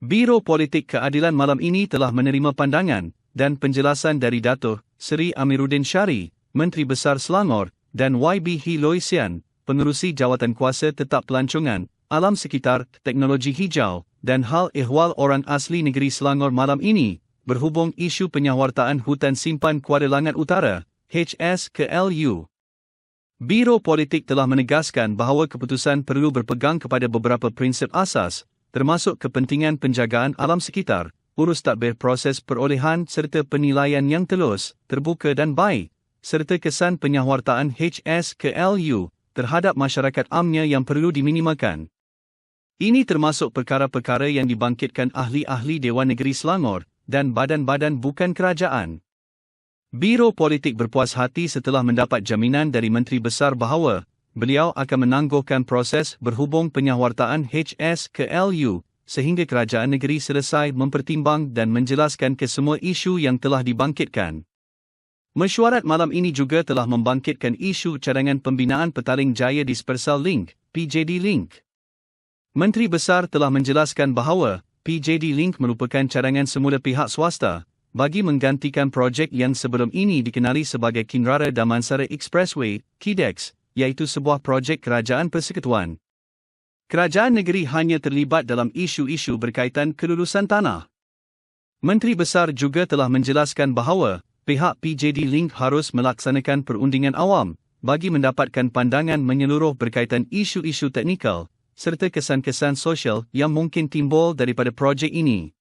Biro Politik Keadilan malam ini telah menerima pandangan dan penjelasan dari Dato' Seri Amiruddin Syari, Menteri Besar Selangor dan YB Hiloisian, Pengerusi Jawatan Kuasa Tetap Pelancongan, Alam Sekitar, Teknologi Hijau dan Hal Ehwal Orang Asli Negeri Selangor malam ini berhubung isu penyawartaan hutan simpan Kuala Langat Utara, HS ke LU. Biro Politik telah menegaskan bahawa keputusan perlu berpegang kepada beberapa prinsip asas termasuk kepentingan penjagaan alam sekitar, urus takbir proses perolehan serta penilaian yang telus, terbuka dan baik, serta kesan ke LU terhadap masyarakat amnya yang perlu diminimalkan. Ini termasuk perkara-perkara yang dibangkitkan ahli-ahli Dewan Negeri Selangor dan badan-badan bukan kerajaan. Biro Politik berpuas hati setelah mendapat jaminan dari Menteri Besar bahawa beliau akan menangguhkan proses berhubung penyawartaan HS ke LU sehingga kerajaan negeri selesai mempertimbang dan menjelaskan kesemua isu yang telah dibangkitkan. Mesyuarat malam ini juga telah membangkitkan isu cadangan pembinaan petaling jaya dispersal link, PJD Link. Menteri Besar telah menjelaskan bahawa PJD Link merupakan cadangan semula pihak swasta bagi menggantikan projek yang sebelum ini dikenali sebagai Kinrara Damansara Expressway, KIDEX, iaitu sebuah projek kerajaan persekutuan. Kerajaan negeri hanya terlibat dalam isu-isu berkaitan kelulusan tanah. Menteri Besar juga telah menjelaskan bahawa pihak PJD Link harus melaksanakan perundingan awam bagi mendapatkan pandangan menyeluruh berkaitan isu-isu teknikal serta kesan-kesan sosial yang mungkin timbul daripada projek ini.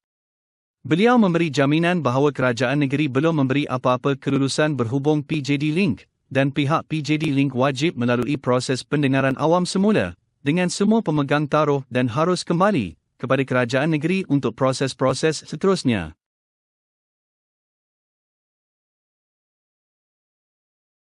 Beliau memberi jaminan bahawa kerajaan negeri belum memberi apa-apa kelulusan berhubung PJD Link dan pihak PJD Link wajib melalui proses pendengaran awam semula dengan semua pemegang taruh dan harus kembali kepada kerajaan negeri untuk proses-proses seterusnya.